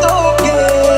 toque.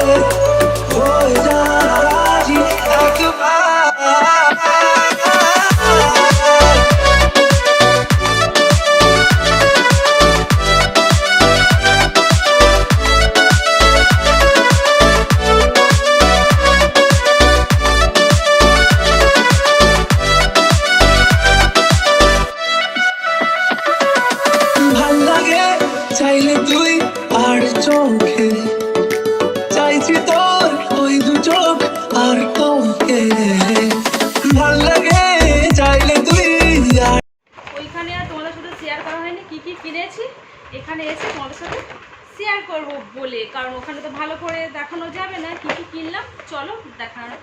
কারণ ওখানে তো ভালো করে দেখানো যাবে না, কি কি কিনলাম, চলো দেখানো,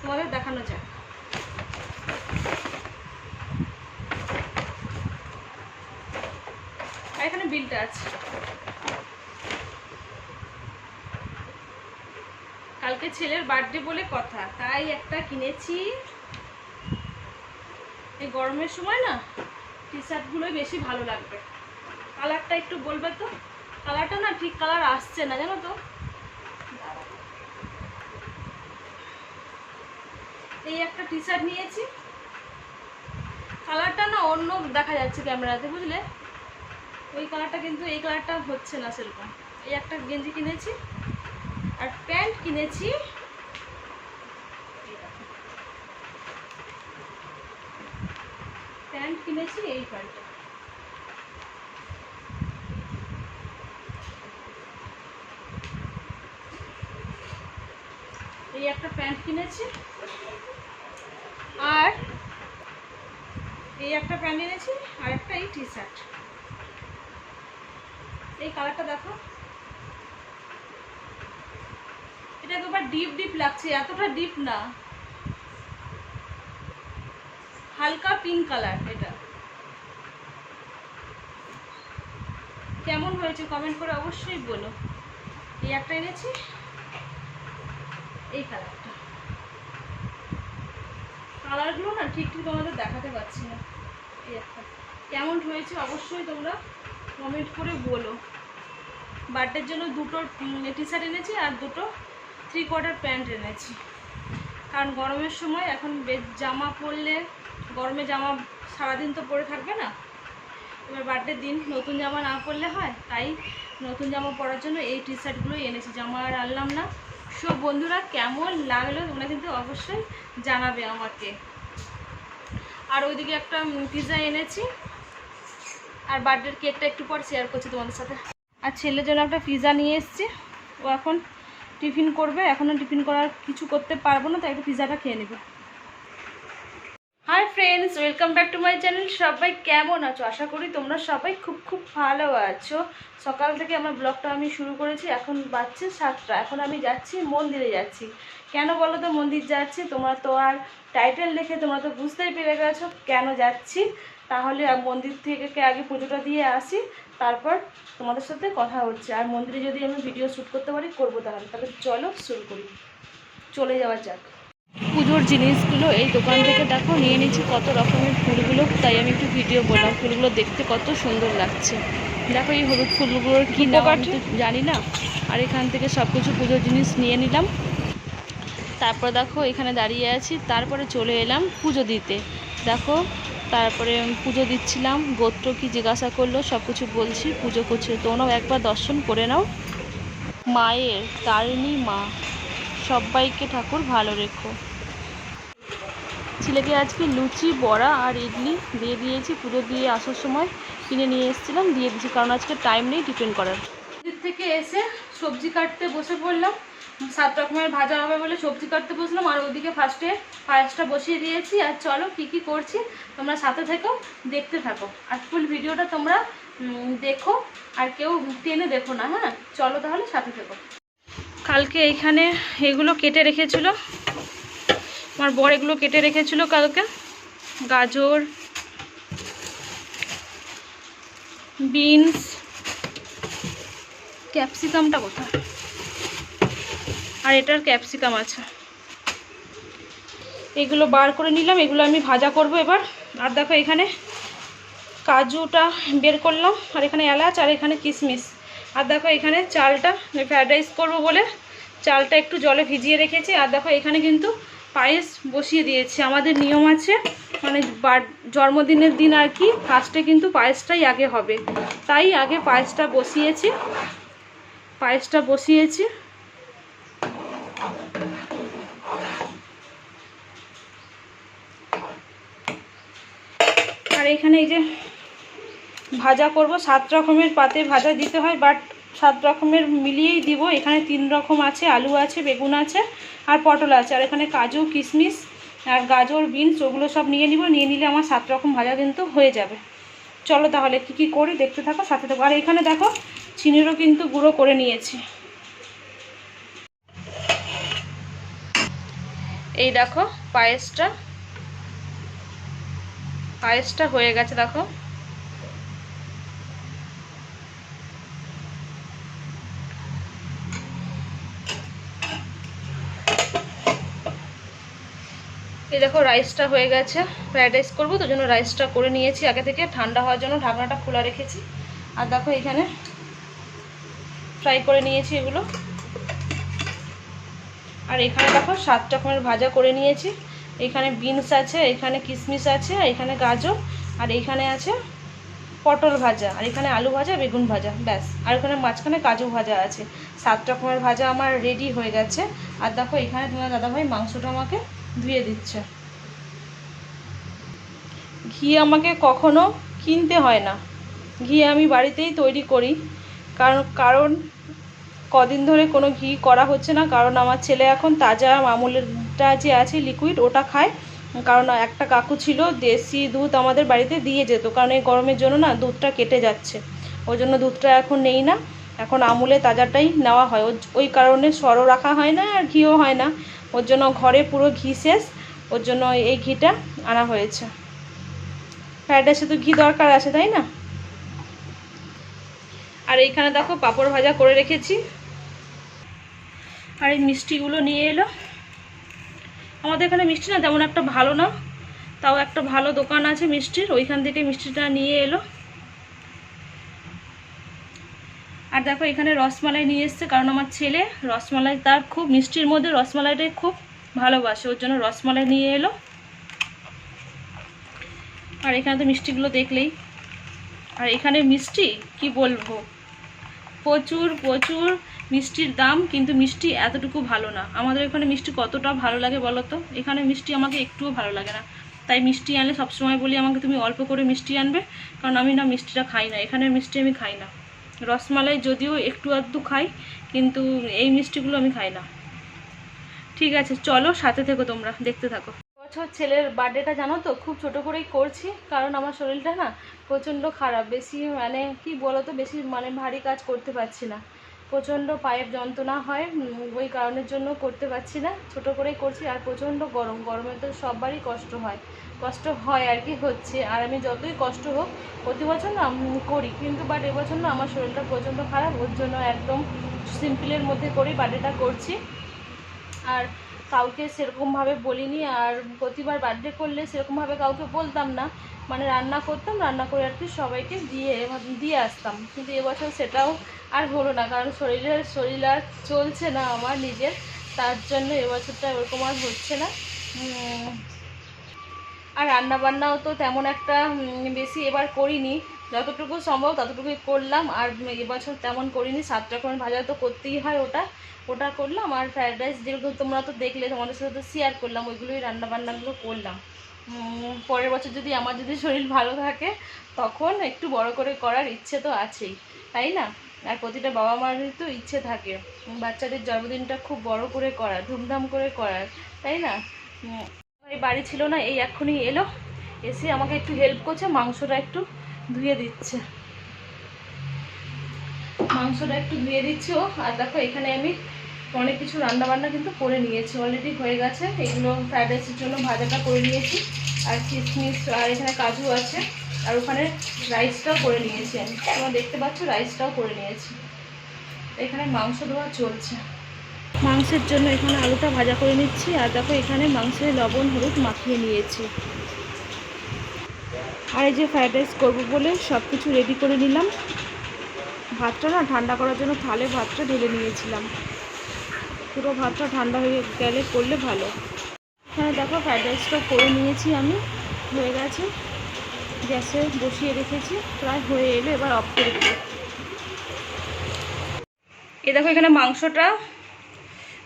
তোমাদের দেখানো যাক। এখানে বিলটা আছে। কালকে ছেলের বার্থডে বলে কথা, তাই একটা কিনেছি। এই গরমের সময় না টি শার্টগুলোই বেশি ভালো লাগবে। কালারটা একটু বলবে তো? কালারটা না ঠিক কালার আসছে না, জানো তো? এই একটা টি শার্ট নিয়েছি। কালারটা না অন্য দেখা যাচ্ছে ক্যামেরাতে, বুঝলে? ওই কালারটা কিন্তু, এই কালারটা হচ্ছে না সেরকম। এই একটা গেঞ্জি কিনেছি, আর প্যান্ট কিনেছি। প্যান্ট কিনেছি এই প্যান্টটা এই একটা প্যান্ট কিনেছি আর এই একটা প্যান্ট এনেছি আর একটা এই টি শার্ট এই কালারটা দেখো এটা একবার ডিপ ডিপ লাগছে, এতটা ডিপ না। হালকা পিঙ্ক কালার এটা। কেমন হয়েছে কমেন্ট করে অবশ্যই বলো। এই একটা এনেছি, এই কালারটা কালারগুলো না ঠিক ঠিক তোমাদের দেখাতে পারছি না। এই একটা। কেমন হয়েছে অবশ্যই তোমরা কমেন্ট করে বলো। বার্থডের জন্য দুটো টি শার্ট এনেছি আর দুটো থ্রি কোয়ার্টার প্যান্ট এনেছি। কারণ গরমের সময় এখন জামা পরলে, গরমে জামা সারাদিন তো পরে থাকবে না। এবার বার্থডের দিন নতুন জামা না পরলে হয়, তাই নতুন জামা পরার জন্য এই টি শার্টগুলোই এনেছি। জামা আর আনলাম না। সো বন্ধুরা, কেমন লাগল তোমরা কিন্তু অবশ্যই জানাবে আমাকে। আর ওইদিকে একটা পিৎজা এনেছি। আর বার্থডের কেকটা একটু পর শেয়ার করছি তোমাদের সাথে। আর ছেলের জন্য একটা পিৎজা নিয়ে এসেছি। ও এখন টিফিন করবে এখনও টিফিন করার কিছু করতে পারব না, তাই একটু পিৎজাটা খেয়ে নেবে। Hi friends welcome back to my channel সবাই কেমন আছো? আশা করি তোমরা সবাই খুব খুব ভালো আছো। সকাল থেকে আমার ব্লগটা আমি শুরু করেছি, এখন বাজছে সাতটা। এখন আমি যাচ্ছি, মন্দিরে যাচ্ছি। কেন বলো তো মন্দির যাচ্ছি? তোমরা তো আর টাইটেল দেখে তোমরা তো বুঝতেই পেরে গেছো কেন যাচ্ছি। তাহলে মন্দির থেকে আগে পুজোটা দিয়ে আসি। তারপর তোমাদের সাথে কথা হচ্ছে। আর মন্দিরে যদি আমি ভিডিও শ্যুট করতে পারি করব তাহলে। তাহলে চলো শুরু করি। চলে যাওয়া যাক। পুজোর জিনিসগুলো এই দোকান থেকে দেখো নিয়ে নিয়েছি কত রকমের ফুলগুলো। তাই আমি একটু ভিডিও বললাম ফুলগুলো দেখতে কত সুন্দর লাগছে। দেখো এই হলুদ ফুলগুলোর কি নাম জানি না। আর এখান থেকে সব কিছু পুজোর জিনিস নিয়ে নিলাম। তারপর দেখো এখানে দাঁড়িয়ে আছি। তারপরে চলে এলাম পুজো দিতে। দেখো তারপরে পুজো দিচ্ছিলাম, গোত্র কি জিজ্ঞাসা করল সব কিছু বলছি, পুজো করছিল। তোমরাও একবার দর্শন করে নাও। মায়ের, তারিণী মা, সবাইকে ঠাকুর ভালো রেখো। ছেলেকে আজকে লুচি, বড়া আর ইডলি দিয়ে দিয়েছি, পুজো দিয়ে আসার সময় কিনে নিয়ে এসেছিলাম, দিয়ে দিয়েছি, কারণ আজকে টাইম নেই টিফিন করার। থেকে এসে সবজি কাটতে বসে পড়লাম সাত রকমের ভাজা হবে বলে সবজি কাটতে বসলাম, আর ওদিকে ফার্স্টে পায়েসটা বসিয়ে দিয়েছি। আর চলো, কি কি করছি? তোমরা সাথে থেকো, দেখতে থাকো। আর ফুল ভিডিওটা তোমরা দেখো, আর কেউ টেনে দেখো না হ্যাঁ? চলো তাহলে সাথে থেকো। কালকে এইখানে এগুলো কেটে রেখেছিল। আমার বর এগুলো কেটে রেখেছিল কালকে। গাজর, বিনস, ক্যাপসিকামটা কোথায়? আর এটার ক্যাপসিকাম আছে। এগুলো বার করে নিলাম, এগুলো আমি ভাজা করব এবার। আর দেখো এখানে কাজুটা বের করলাম, আর এখানে এলাচ, আর এখানে কিশমিশ আর দেখো এখানে চালটা ফ্রায়েড রাইস করব বলে চালটা একটু জলে ভিজিয়ে রেখেছি। আর দেখো এখানে কিন্তু পায়েস বসিয়ে দিয়েছি। আমাদের নিয়ম আছে মানে জন্মদিনের দিন আর কি, ফার্স্টে কিন্তু পায়েসটাই আগে হবে। তাই আগে পায়েসটা বসিয়েছি পায়েসটা বসিয়েছি। এখানে এই যে ভাজা করব, সাত রকমের পাতে ভাজা দিতে হয় বাট সাত রকমের মিলিয়েই দিব। এখানে তিন রকম আছে, আলু আছে, বেগুন আছে, আর পটল আছে। আর এখানে কাজু কিশমিশ আর গাজর, বিনস, ওগুলো সব নিয়ে নিব। নিয়ে নিলে আমার সাত রকম ভাজা কিন্তু হয়ে যাবে। চলো তাহলে কি কি করি, দেখতে থাকো, সাথে থাকো। আর এখানে দেখো, চিনিরও কিন্তু গুঁড়ো করে নিয়েছি। এই দেখো, পায়েসটা পায়েসটা হয়ে গেছে, দেখো। এই দেখো রাইসটা হয়ে গেছে। ফ্রাইড রাইস করব, তো জন্য রাইসটা করে নিয়েছি আগে থেকে। ঠান্ডা হওয়ার জন্য ঢাকনাটা খোলা রেখেছি। আর দেখো, এখানে ফ্রাই করে নিয়েছি এগুলো। আর এখানে দেখো সাত রকমের ভাজা করে নিয়েছি। এখানে বিনস আছে, এখানে কিশমিশ আছে এখানে গাজর, আর এখানে আছে পটল ভাজা, আর এখানে আলু ভাজা, বেগুন ভাজা, ব্যাস। আর এখানে মাঝখানে কাজু ভাজা আছে। সাত রকমের ভাজা আমার রেডি হয়ে গেছে। আর দেখো, এখানে তোমার দাদাভাই মাংসটা আমাকে ধুয়ে দিচ্ছে। ঘি আমাকে কখনো কিনতে হয় না। ঘি আমি বাড়িতেই তৈরি করি। কারণ কারণ কদিন ধরে কোনো ঘি করা হচ্ছে না, কারণ আমার ছেলে এখন তাজা আমুলেরটা যে আছে লিকুইড ওটা খায়। কারণ একটা কাকু ছিল, দেশি দুধ আমাদের বাড়িতে দিয়ে যেত, কারণ এই গরমের জন্য না দুধটা কেটে যাচ্ছে। ওই জন্য দুধটা এখন নেই না, এখন আমুলে তাজাটাই নেওয়া হয়। ওই- কারণে সরও রাখা হয় না আর ঘিও হয় না। ওর জন্য ঘরে পুরো ঘি শেষ, ওর জন্য এই ঘিটা আনা হয়েছে। ফ্রাইড রাইসে তো ঘি দরকার আছে, তাই না? আর এইখানে দেখো পাঁপড় ভাজা করে রেখেছি। আর এই মিষ্টিগুলো নিয়ে এলো। আমাদের এখানে মিষ্টি না তেমন একটা ভালো না। তাও একটা ভালো দোকান আছে মিষ্টির, ওইখান থেকে মিষ্টিটা নিয়ে এলো। আর দেখো এখানে রসমালাই নিয়ে এসছে, কারণ আমার ছেলে রসমালাই তার খুব মিষ্টির মধ্যে রসমালাইটাই খুব ভালোবাসে, ওর জন্য রসমালাই নিয়ে এলো। আর এখানে তো মিষ্টিগুলো দেখলেই। আর এখানে মিষ্টি, কি বলব? প্রচুর প্রচুর মিষ্টির দাম, কিন্তু মিষ্টি এতটুকু ভালো না। আমাদের এখানে মিষ্টি কতটা ভালো লাগে বলো তো? এখানে মিষ্টি আমাকে একটুও ভালো লাগে না। তাই মিষ্টি আনলে সবসময় বলি আমাকে তুমি অল্প করে মিষ্টি আনবে, কারণ আমি না মিষ্টিটা খাই না। এখানের মিষ্টি আমি খাই না। রসমালাই যদিও একটু আধটু খাই, কিন্তু এই মিষ্টিগুলো আমি খাই না। ঠিক আছে, চলো সাথে থেকো তোমরা, দেখতে থাকো। বছর ছেলের বার্থডেটা জানো তো? খুব ছোট করেই করছি, কারণ আমার শরীরটা না প্রচণ্ড খারাপ। বেশি মানে কি বলো তো বেশি মানে ভারী কাজ করতে পারছি না। প্রচণ্ড পায়ের যন্ত্রণা হয় ওই কারণের জন্য করতে পারছি না। ছোট করেই করছি, আর প্রচণ্ড গরম। গরমে তো সবারই কষ্ট হয়। কষ্ট হয় আর কি হচ্ছে। আর আমি যতই কষ্ট হোক, প্রতি বছর না করি। কিন্তু বাট এবছর না আমার শরীরটা প্রচণ্ড খারাপ। ওর জন্য একদম সিম্পলের মধ্যে করেই বার্থডেটা করছি। আর কাউকে সেরকমভাবে বলিনি আর প্রতিবার বার্থডে করলে সেরকমভাবে কাউকে বলতাম না। মানে রান্না করতাম, রান্না করে আর কি সবাইকে দিয়ে দিয়ে আসতাম। কিন্তু এবছর সেটাও আর হলো না, কারণ শরীরের শরীর আর চলছে না আমার নিজের। তার জন্য এবছরটা ওরকম আর হচ্ছে না। আর রান্না বান্নাও তো তেমন একটা বেশি এবার করিনি। যতটুকু সম্ভব ততটুকুই করলাম। আর এবছর তেমন করিনি সাত রকমের ভাজা তো করতেই হয় ওটা। ওটা করলাম আর ফ্রায়েড রাইস যেগুলো তোমরা তো দেখলে, তোমাদের সাথে তো শেয়ার করলাম, ওইগুলোই রান্না বান্নাগুলো করলাম পরের বছর যদি আমার যদি শরীর ভালো থাকে, তখন একটু বড় করে করার ইচ্ছে তো আছেই, তাই না? আর প্রতিটা বাবা মায়ের তো ইচ্ছে থাকে। বাচ্চাদের জন্মদিনটা খুব বড় করে করার, ধুমধাম করে করার, তাই না? এই বাড়ি ছিল না, এই এক্ষুনি এলো। এসে আমাকে একটু হেল্প করছে, মাংসটা একটু ধুয়ে দিচ্ছে। মাংসটা একটু ধুয়ে দিচ্ছি ও। আর দেখো, এখানে আমি অনেক কিছু রান্না বান্না কিন্তু করে নিয়েছি। অলরেডি হয়ে গেছে। এগুলো ফ্রাইড রাইসের জন্য ভাজাটা করে নিয়েছি। আর কিশমিশ, আর এখানে কাজু আছে। আর ওখানে রাইসটাও করে নিয়েছি আমি। তোমরা দেখতে পাচ্ছ রাইসটাও করে নিয়েছি। এখানে মাংস ধোয়া চলছে। মাংসের জন্য এখানে আলুটা ভাজা করে নিচ্ছি। আর দেখো, এখানে মাংসের লবণ, হলুদ মাখিয়ে নিয়েছি। আর এই যে ফ্রাইড রাইস করব বলে সব কিছু রেডি করে নিলাম। ভাতটা না ঠান্ডা করার জন্য থালে ভাতটা ঢেলে নিয়েছিলাম। পুরো ভাতটা ঠান্ডা হয়ে গেলে করলে ভালো। হ্যাঁ দেখো ফ্রাইড রাইসটা করে নিয়েছি আমি। হয়ে গেছে। গ্যাসে বসিয়ে রেখেছি। প্রায় হয়ে এলো এবার অফ করে দেবো। এ দেখো এখানে মাংসটা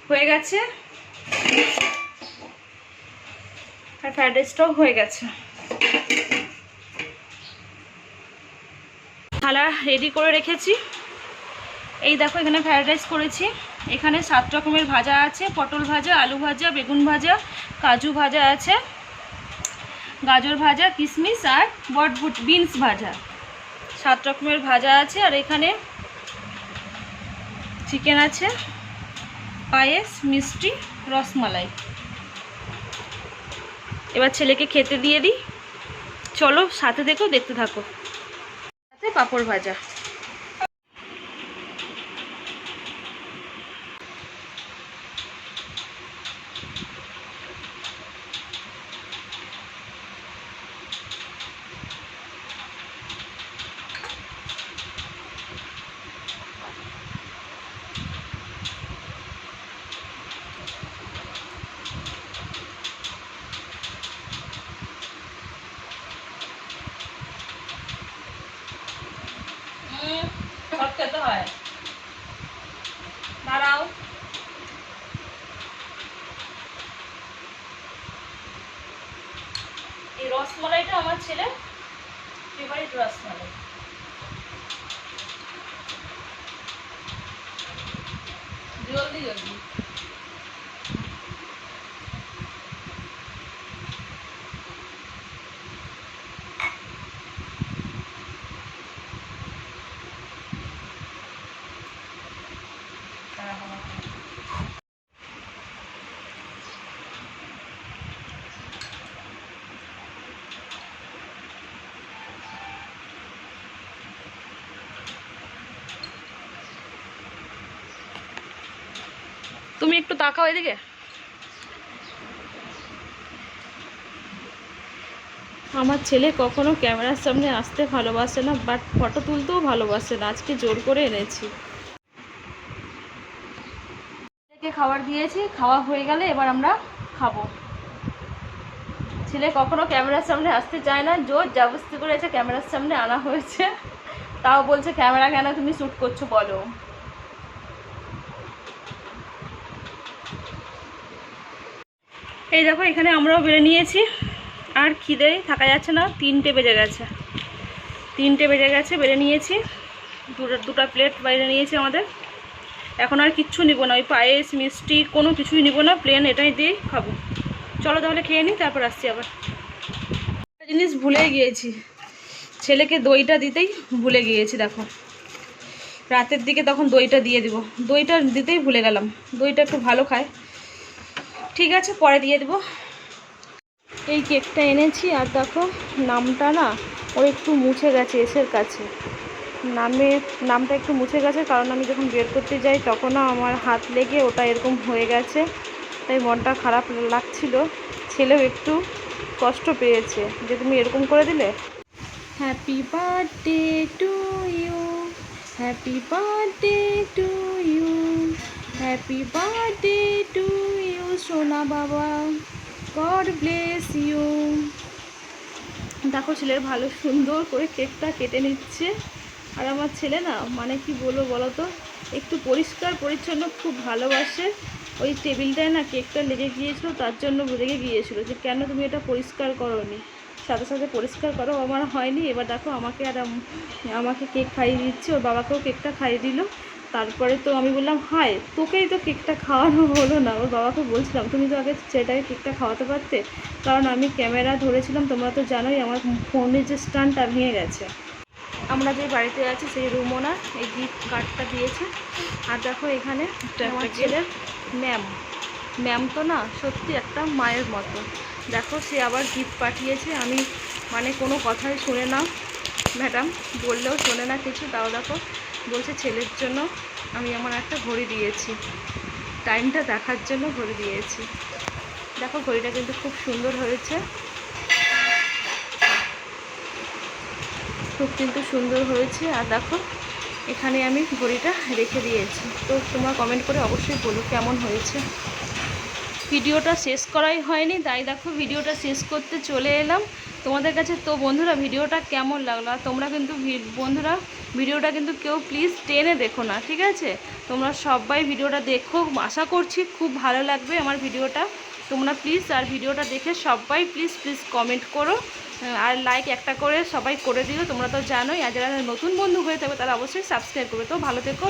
হয়ে গেছে। আর ফ্রাইড রাইসটাও হয়ে গেছে। থালা রেডি করে রেখেছি। এই দেখো, এখানে ফ্রায়েড রাইস করেছি। এখানে সাত রকমের ভাজা আছে, পটল ভাজা, আলু ভাজা, বেগুন ভাজা, কাজু ভাজা আছে, গাজর ভাজা কিশমিশ আর বটবুট বিনস ভাজা। সাত রকমের ভাজা আছে আর এখানে চিকেন আছে, পায়েস, মিষ্টি, রসমালাই। এবার ছেলেকে খেতে দিয়ে দিই। চলো, সাথে দেখো, দেখতে থাকো। পাঁপড় ভাজা সব খেতে হয় দাঁড়াও এই রসমালাইটা আমার ছেলে ফেভারিট রসমালাই জলদি জলদি তুমি একটু তাকাও এদিকে। আমার ছেলে কখনো ক্যামেরার সামনে আসতে ভালোবাসে না বাট ফটো তুলতেও ভালোবাসে না। আজকে জোর করে এনেছি। খাবার দিয়েছি খাওয়া হয়ে গেলে এবার আমরা খাব। ছেলে কখনো ক্যামেরার সামনে আসতে চায় না জোর জাবস্তি করেছে ক্যামেরার সামনে আনা হয়েছে। তাও বলছে ক্যামেরা কেন তুমি শ্যুট করছ বলো? এই দেখো, এখানে আমরাও বেড়ে নিয়েছি। আর খিদে থাকা যাচ্ছে না, তিনটে বেজে গেছে। তিনটে বেজে গেছে, বেড়ে নিয়েছি। দুটো দুটো প্লেট বাইরে নিয়েছি আমাদের। এখন আর কিচ্ছু নিব না, ওই পায়েস, মিষ্টি, কোনো কিছুই নিব না প্লেন এটাই দিয়েই খাব। চলো তাহলে খেয়ে নিই, তারপর আসছি আবার। একটা জিনিস ভুলে গিয়েছি। ছেলেকে দইটা দিতেই ভুলে গিয়েছি, দেখো। রাতের দিকে তখন দইটা দিয়ে দিব। দইটা দিতেই ভুলে গেলাম। দইটা একটু ভালো খায়। ঠিক আছে, পরে দিয়ে দেবো। এই কেকটা এনেছি, আর দেখো নামটা না, ওর একটু মুছে গেছে এসের কাছে। নামে, নামটা একটু মুছে গেছে, কারণ আমি যখন বের করতে যাই তখনও আমার হাত লেগে ওটা এরকম হয়ে গেছে। তাই মনটা খারাপ লাগছিল। ছেলেও একটু কষ্ট পেয়েছে। যে তুমি এরকম করে দিলে। Happy birthday to you happy birthday to you happy birthday to you সোনা বাবা গড ব্লেস ইউ দেখো ছেলের ভালো সুন্দর করে কেকটা কেটে নিচ্ছে। আর আমার ছেলে না মানে কি বলব বলো তো একটু পরিষ্কার, পরিচ্ছন্ন, খুব ভালোবাসে। ওই টেবিলটায় না কেকটা লেগে গিয়েছিল, তার জন্য রেগে গিয়েছিল যে, কেন তুমি এটা পরিষ্কার করোনি? সাথে সাথে পরিষ্কার করো আমার হয়নি। এবার দেখো আমাকে আর আমাকে কেক খাইয়ে দিচ্ছে, ওর বাবাকেও কেকটা খাইয়ে দিল। তারপরে তো আমি বললাম হায় তোকেই তো কেকটা খাওয়ানো হলো না। ওর বাবাকে বলছিলাম তুমি তো আগে ছেলেটাকে কেকটা খাওয়াতে পারতে? কারণ আমি ক্যামেরা ধরেছিলাম তোমরা তো জানোই আমার ফোনের যে স্ট্যান্ডটা ভেঙে গেছে। আমরা যে বাড়িতে আছি সেই রুম ওনার এই গিফট কার্ডটা দিয়েছে। আর দেখো এখানে আমার ছেলের ম্যাম ম্যাম তো না সত্যি একটা মায়ের মতো। দেখো সে আবার গিফট পাঠিয়েছে আমি মানে কোনো কথাই শুনে না ম্যাডাম বললেও শোনে না কিছু। তাও দেখো বলছে, ছেলের জন্য আমি আমার একটা ঘড়ি দিয়েছি। টাইমটা দেখার জন্য ঘড়ি দিয়েছি। দেখো, ঘড়িটা কিন্তু খুব সুন্দর হয়েছে। খুব কিন্তু সুন্দর হয়েছে। আর দেখো, এখানে আমি ঘড়িটা রেখে দিয়েছি। তো তোমরা কমেন্ট করে অবশ্যই বলো কেমন হয়েছে। ভিডিওটা শেষ করাই হয়নি, তাই দেখো, ভিডিওটা শেষ করতে চলে এলাম। তোমাদের কাছে তো বন্ধুরা ভিডিওটা কেমন লাগল? আর তোমরা কিন্তু বন্ধুরা, ভিডিওটা কিন্তু কেউ প্লিজ টেনে দেখো না, ঠিক আছে? তোমরা সবাই ভিডিওটা দেখো, আশা করছি খুব ভালো লাগবে আমার ভিডিওটা। তোমরা প্লিজ আর ভিডিওটা দেখে সবাই প্লিজ প্লিজ কমেন্ট করো। আর লাইক একটা করে সবাই করে দিও, তোমরা তো জানোই, আর যারা নতুন বন্ধু হয়ে থাকবে তারা অবশ্যই সাবস্ক্রাইব করবে। তো ভালো থেকো।